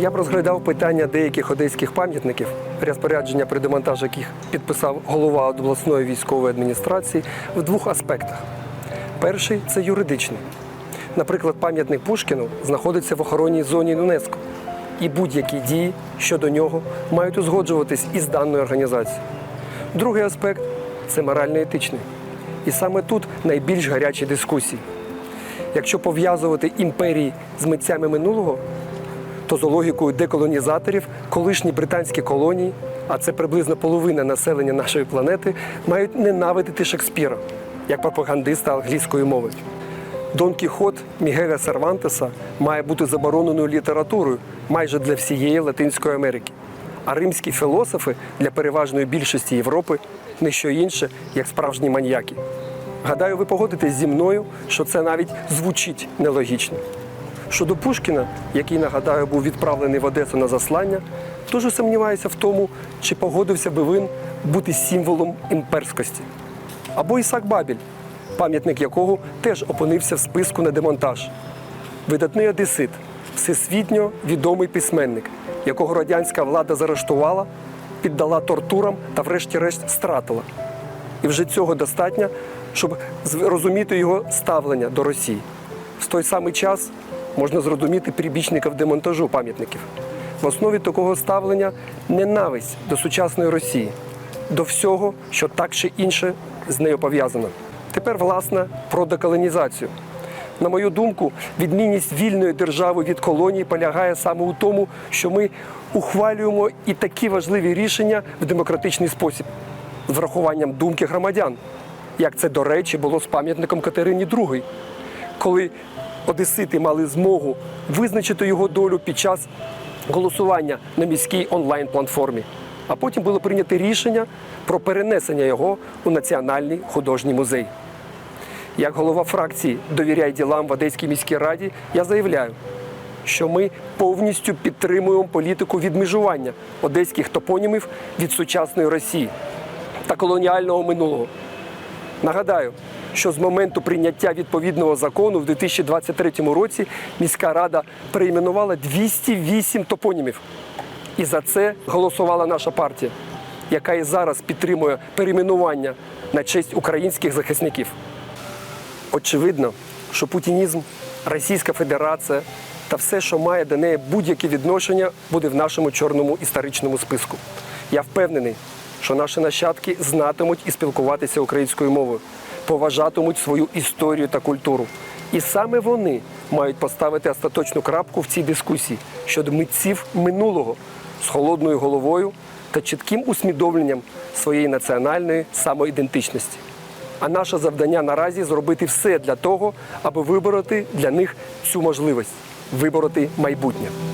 Я б розглядав питання деяких одеських пам'ятників, розпорядження при демонтажі яких підписав голова обласної військової адміністрації в двох аспектах. Перший це юридичний. Наприклад, пам'ятник Пушкіну знаходиться в охоронній зоні ЮНЕСКО, і будь-які дії щодо нього мають узгоджуватись із даною організацією. Другий аспект це морально-етичний. І саме тут найбільш гарячі дискусії. Якщо пов'язувати імперії з митцями минулого, то за логікою деколонізаторів колишні британські колонії, а це приблизно половина населення нашої планети, мають ненавидити Шекспіра як пропагандиста англійської мови. Дон Кіхот Мігеля Сервантеса має бути забороненою літературою майже для всієї Латинської Америки. А римські філософи для переважної більшості Європи не що інше, як справжні маньяки. Гадаю, ви погодитесь зі мною, що це навіть звучить нелогічно. Щодо Пушкіна, який, нагадаю, був відправлений в Одесу на заслання, дуже сумніваюся в тому, чи погодився би він бути символом імперськості. Або Ісак Бабіль, пам'ятник якого теж опинився в списку на демонтаж. Видатний одесит, всесвітньо відомий письменник, якого радянська влада заарештувала, піддала тортурам та, врешті-решт, стратила. І вже цього достатньо, щоб зрозуміти його ставлення до Росії. В той самий час можна зрозуміти прибічників демонтажу пам'ятників. В основі такого ставлення ненависть до сучасної Росії, до всього, що так чи інше з нею пов'язано. Тепер, власне, про деколонізацію. На мою думку, відмінність вільної держави від колонії полягає саме у тому, що ми ухвалюємо і такі важливі рішення в демократичний спосіб з врахуванням думки громадян, як це, до речі, було з пам'ятником Катерині II, коли одесити мали змогу визначити його долю під час голосування на міській онлайн-платформі. А потім було прийнято рішення про перенесення його у Національний художній музей. Як голова фракції Довіряй ділам в Одеській міській раді, я заявляю, що ми повністю підтримуємо політику відмежування одеських топонімів від сучасної Росії та колоніального минулого. Нагадаю, що з моменту прийняття відповідного закону в 2023 році міська рада перейменувала 208 топонімів. І за це голосувала наша партія, яка і зараз підтримує перейменування на честь українських захисників. Очевидно, що путінізм, Російська Федерація та все, що має до неї будь-яке відношення, буде в нашому чорному історичному списку. Я впевнений, що наші нащадки знатимуть і спілкуватися українською мовою, поважатимуть свою історію та культуру. І саме вони мають поставити остаточну крапку в цій дискусії щодо митців минулого з холодною головою та чітким усвідомленням своєї національної самоідентичності. А наше завдання наразі зробити все для того, аби вибороти для них цю можливість вибороти майбутнє.